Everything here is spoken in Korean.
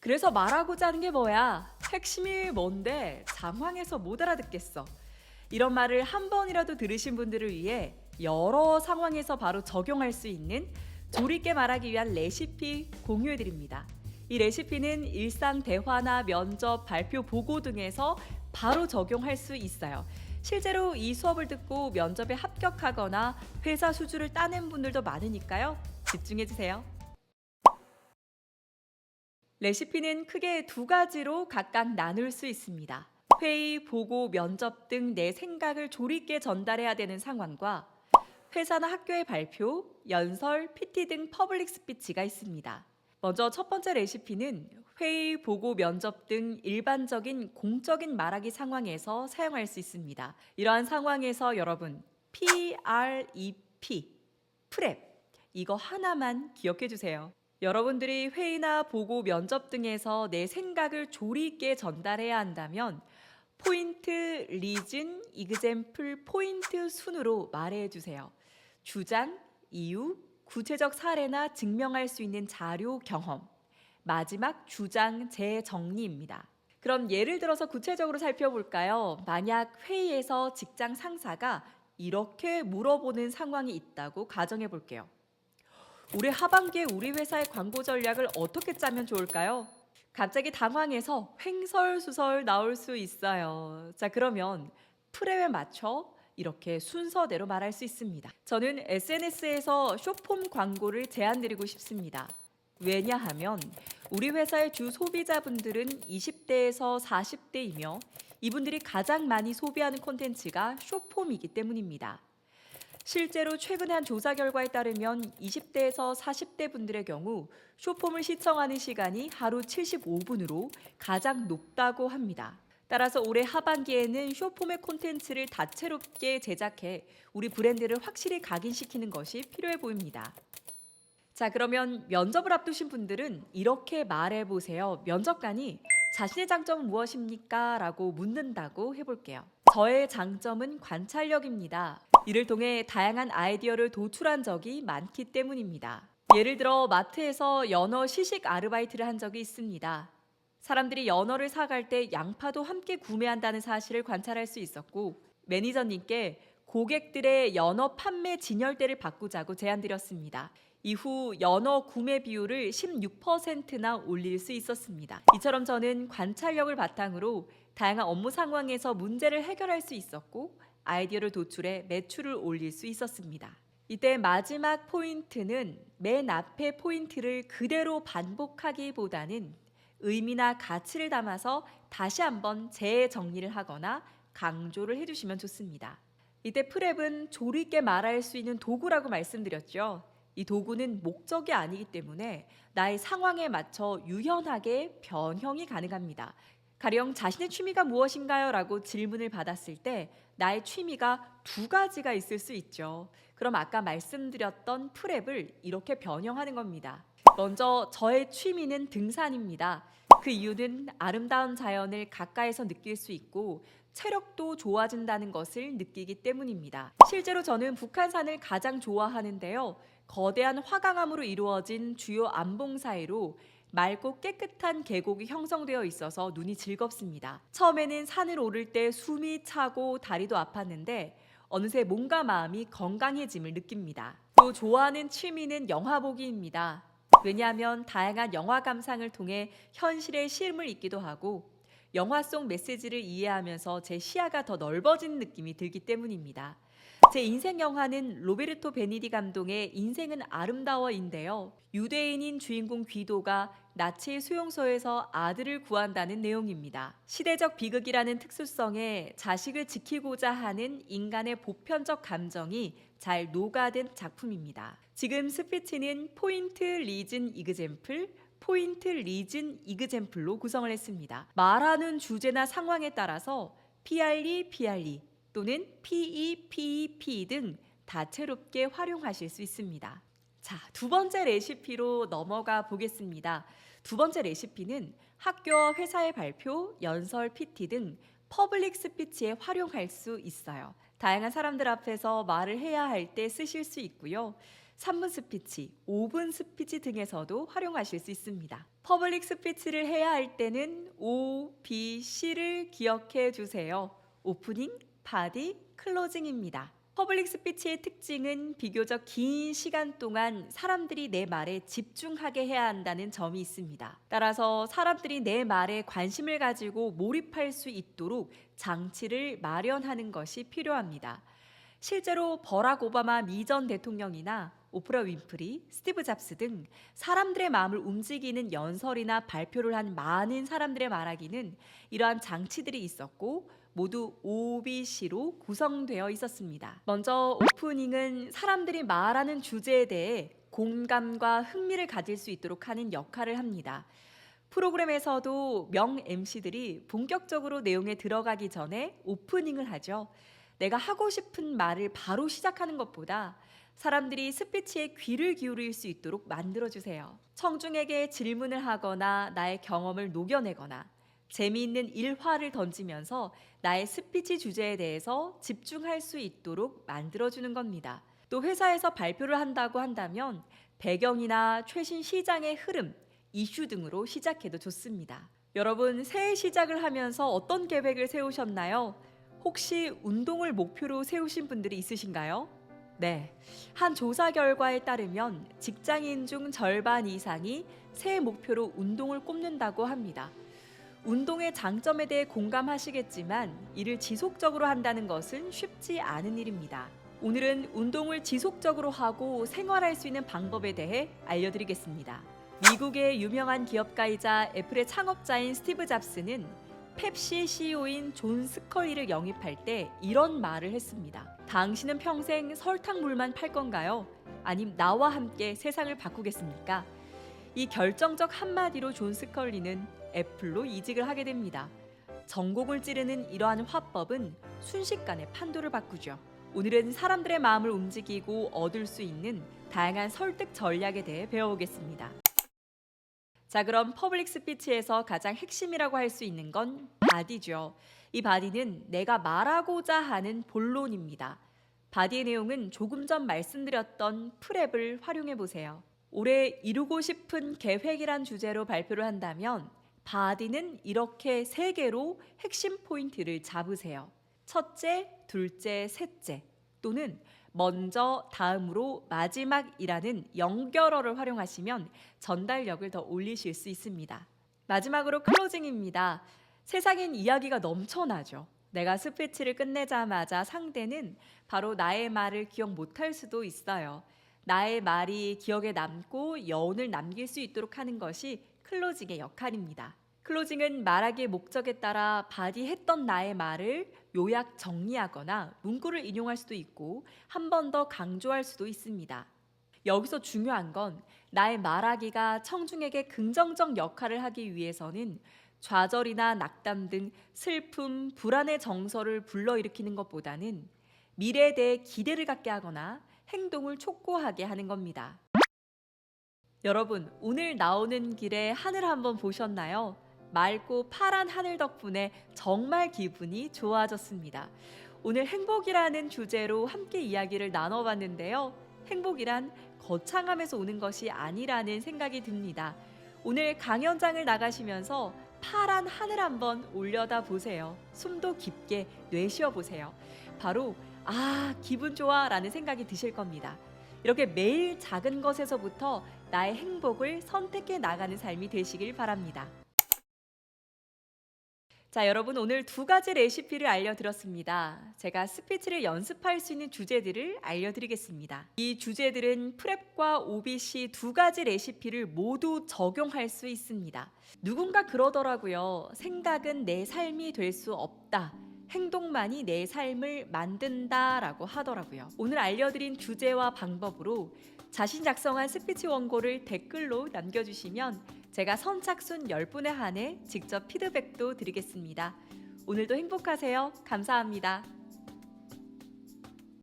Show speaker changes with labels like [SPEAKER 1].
[SPEAKER 1] 그래서 말하고자 하는 게 뭐야? 핵심이 뭔데? 장황해서 못 알아듣겠어. 이런 말을 한 번이라도 들으신 분들을 위해 여러 상황에서 바로 적용할 수 있는 조리게 말하기 위한 레시피 공유해 드립니다. 이 레시피는 일상 대화나 면접, 발표, 보고 등에서 바로 적용할 수 있어요. 실제로 이 수업을 듣고 면접에 합격하거나 회사 수주를 따낸 분들도 많으니까요. 집중해 주세요. 레시피는 크게 두 가지로 각각 나눌 수 있습니다. 회의, 보고, 면접 등 내 생각을 조리 있게 전달해야 되는 상황과 회사나 학교의 발표, 연설, PT 등 퍼블릭 스피치가 있습니다. 먼저 첫 번째 레시피는 회의, 보고, 면접 등 일반적인 공적인 말하기 상황에서 사용할 수 있습니다. 이러한 상황에서 여러분 PREP, 프랩 이거 하나만 기억해 주세요. 여러분들이 회의나 보고 면접 등에서 내 생각을 조리 있게 전달해야 한다면 포인트, 리즌, 이그젬플, 포인트 순으로 말해 주세요. 주장, 이유, 구체적 사례나 증명할 수 있는 자료, 경험. 마지막 주장 재정리입니다. 그럼 예를 들어서 구체적으로 살펴볼까요? 만약 회의에서 직장 상사가 이렇게 물어보는 상황이 있다고 가정해 볼게요. 올해 하반기에 우리 회사의 광고 전략을 어떻게 짜면 좋을까요? 갑자기 당황해서 횡설수설 나올 수 있어요. 자, 그러면 프레에 맞춰 이렇게 순서대로 말할 수 있습니다. 저는 SNS에서 쇼폼 광고를 제안드리고 싶습니다. 왜냐하면 우리 회사의 주 소비자분들은 20대에서 40대이며 이분들이 가장 많이 소비하는 콘텐츠가 쇼폼이기 때문입니다. 실제로 최근에 한 조사 결과에 따르면 20대에서 40대 분들의 경우 쇼폼을 시청하는 시간이 하루 75분으로 가장 높다고 합니다. 따라서 올해 하반기에는 쇼폼의 콘텐츠를 다채롭게 제작해 우리 브랜드를 확실히 각인시키는 것이 필요해 보입니다. 자, 그러면 면접을 앞두신 분들은 이렇게 말해 보세요. 면접관이 자신의 장점은 무엇입니까? 라고 묻는다고 해볼게요. 저의 장점은 관찰력입니다. 이를 통해 다양한 아이디어를 도출한 적이 많기 때문입니다. 예를 들어 마트에서 연어 시식 아르바이트를 한 적이 있습니다. 사람들이 연어를 사갈 때 양파도 함께 구매한다는 사실을 관찰할 수 있었고 매니저님께 고객들의 연어 판매 진열대를 바꾸자고 제안드렸습니다. 이후 연어 구매 비율을 16%나 올릴 수 있었습니다. 이처럼 저는 관찰력을 바탕으로 다양한 업무 상황에서 문제를 해결할 수 있었고 아이디어를 도출해 매출을 올릴 수 있었습니다. 이때 마지막 포인트는 맨 앞의 포인트를 그대로 반복하기보다는 의미나 가치를 담아서 다시 한번 재정리를 하거나 강조를 해주시면 좋습니다. 이때 프랩은 조리 있게 말할 수 있는 도구라고 말씀드렸죠. 이 도구는 목적이 아니기 때문에 나의 상황에 맞춰 유연하게 변형이 가능합니다. 가령 자신의 취미가 무엇인가요? 라고 질문을 받았을 때 나의 취미가 두 가지가 있을 수 있죠. 그럼 아까 말씀드렸던 프랩을 이렇게 변형하는 겁니다. 먼저 저의 취미는 등산입니다. 그 이유는 아름다운 자연을 가까이서 느낄 수 있고 체력도 좋아진다는 것을 느끼기 때문입니다. 실제로 저는 북한산을 가장 좋아하는데요. 거대한 화강암으로 이루어진 주요 암봉 사이로 맑고 깨끗한 계곡이 형성되어 있어서 눈이 즐겁습니다. 처음에는 산을 오를 때 숨이 차고 다리도 아팠는데 어느새 몸과 마음이 건강해짐을 느낍니다. 또 좋아하는 취미는 영화 보기입니다. 왜냐하면 다양한 영화 감상을 통해 현실의 실물 있기도 하고 영화 속 메시지를 이해하면서 제 시야가 더 넓어진 느낌이 들기 때문입니다. 제 인생 영화는 로베르토 베니디 감독의 인생은 아름다워인데요. 유대인인 주인공 귀도가 나치의 수용소에서 아들을 구한다는 내용입니다. 시대적 비극이라는 특수성에 자식을 지키고자 하는 인간의 보편적 감정이 잘 녹아든 작품입니다. 지금 스피치는 포인트, 리즌, 이그젬플, 포인트, 리즌, 이그젬플로 구성을 했습니다. 말하는 주제나 상황에 따라서 PRE, PRE 또는 PE, PEP 등 다채롭게 활용하실 수 있습니다. 자, 두 번째 레시피로 넘어가 보겠습니다. 두 번째 레시피는 학교와 회사의 발표, 연설, PT 등 퍼블릭 스피치에 활용할 수 있어요. 다양한 사람들 앞에서 말을 해야 할 때 쓰실 수 있고요. 3분 스피치, 5분 스피치 등에서도 활용하실 수 있습니다. 퍼블릭 스피치를 해야 할 때는 O, B, C를 기억해 주세요. 오프닝, 바디, 클로징입니다. 퍼블릭 스피치의 특징은 비교적 긴 시간 동안 사람들이 내 말에 집중하게 해야 한다는 점이 있습니다. 따라서 사람들이 내 말에 관심을 가지고 몰입할 수 있도록 장치를 마련하는 것이 필요합니다. 실제로 버락 오바마 미 전 대통령이나 오프라 윈프리, 스티브 잡스 등 사람들의 마음을 움직이는 연설이나 발표를 한 많은 사람들의 말하기는 이러한 장치들이 있었고 모두 OBC로 구성되어 있었습니다. 먼저 오프닝은 사람들이 말하는 주제에 대해 공감과 흥미를 가질 수 있도록 하는 역할을 합니다. 프로그램에서도 명 MC들이 본격적으로 내용에 들어가기 전에 오프닝을 하죠. 내가 하고 싶은 말을 바로 시작하는 것보다 사람들이 스피치에 귀를 기울일 수 있도록 만들어 주세요. 청중에게 질문을 하거나 나의 경험을 녹여내거나 재미있는 일화를 던지면서 나의 스피치 주제에 대해서 집중할 수 있도록 만들어 주는 겁니다. 또 회사에서 발표를 한다고 한다면 배경이나 최신 시장의 흐름, 이슈 등으로 시작해도 좋습니다. 여러분 새해 시작을 하면서 어떤 계획을 세우셨나요? 혹시 운동을 목표로 세우신 분들이 있으신가요? 네. 한 조사 결과에 따르면 직장인 중 절반 이상이 새해 목표로 운동을 꼽는다고 합니다. 운동의 장점에 대해 공감하시겠지만 이를 지속적으로 한다는 것은 쉽지 않은 일입니다. 오늘은 운동을 지속적으로 하고 생활할 수 있는 방법에 대해 알려드리겠습니다. 미국의 유명한 기업가이자 애플의 창업자인 스티브 잡스는 펩시 CEO인 존 스컬리를 영입할 때 이런 말을 했습니다. 당신은 평생 설탕물만 팔 건가요? 아님 나와 함께 세상을 바꾸겠습니까? 이 결정적 한마디로 존 스컬리는 애플로 이직을 하게 됩니다. 전곡을 찌르는 이러한 화법은 순식간에 판도를 바꾸죠. 오늘은 사람들의 마음을 움직이고 얻을 수 있는 다양한 설득 전략에 대해 배워보겠습니다. 자, 그럼 퍼블릭 스피치에서 가장 핵심이라고 할 수 있는 건 바디죠. 이 바디는 내가 말하고자 하는 본론입니다. 바디의 내용은 조금 전 말씀드렸던 프랩을 활용해 보세요. 올해 이루고 싶은 계획이란 주제로 발표를 한다면 바디는 이렇게 세 개로 핵심 포인트를 잡으세요. 첫째, 둘째, 셋째 또는 먼저, 다음으로, 마지막이라는 연결어를 활용하시면 전달력을 더 올리실 수 있습니다. 마지막으로 클로징입니다. 세상엔 이야기가 넘쳐나죠. 내가 스피치를 끝내자마자 상대는 바로 나의 말을 기억 못할 수도 있어요. 나의 말이 기억에 남고 여운을 남길 수 있도록 하는 것이 클로징의 역할입니다. 클로징은 말하기의 목적에 따라 바디했던 나의 말을 요약 정리하거나 문구를 인용할 수도 있고 한 번 더 강조할 수도 있습니다. 여기서 중요한 건 나의 말하기가 청중에게 긍정적 역할을 하기 위해서는 좌절이나 낙담 등 슬픔, 불안의 정서를 불러일으키는 것보다는 미래에 대해 기대를 갖게 하거나 행동을 촉구하게 하는 겁니다. 여러분, 오늘 나오는 길에 하늘 한번 보셨나요? 맑고 파란 하늘 덕분에 정말 기분이 좋아졌습니다. 오늘 행복이라는 주제로 함께 이야기를 나눠봤는데요. 행복이란 거창함에서 오는 것이 아니라는 생각이 듭니다. 오늘 강연장을 나가시면서 파란 하늘 한번 올려다 보세요. 숨도 깊게 내쉬어 보세요. 바로 아, 기분 좋아 라는 생각이 드실 겁니다. 이렇게 매일 작은 것에서부터 나의 행복을 선택해 나가는 삶이 되시길 바랍니다. 자, 여러분 오늘 두 가지 레시피를 알려드렸습니다. 제가 스피치를 연습할 수 있는 주제들을 알려드리겠습니다. 이 주제들은 프랩과 OBC 두 가지 레시피를 모두 적용할 수 있습니다. 누군가 그러더라고요. 생각은 내 삶이 될 수 없다. 행동만이 내 삶을 만든다라고 하더라고요. 오늘 알려드린 주제와 방법으로 자신 작성한 스피치 원고를 댓글로 남겨주시면 제가 선착순 10분에 한해 직접 피드백도 드리겠습니다. 오늘도 행복하세요. 감사합니다.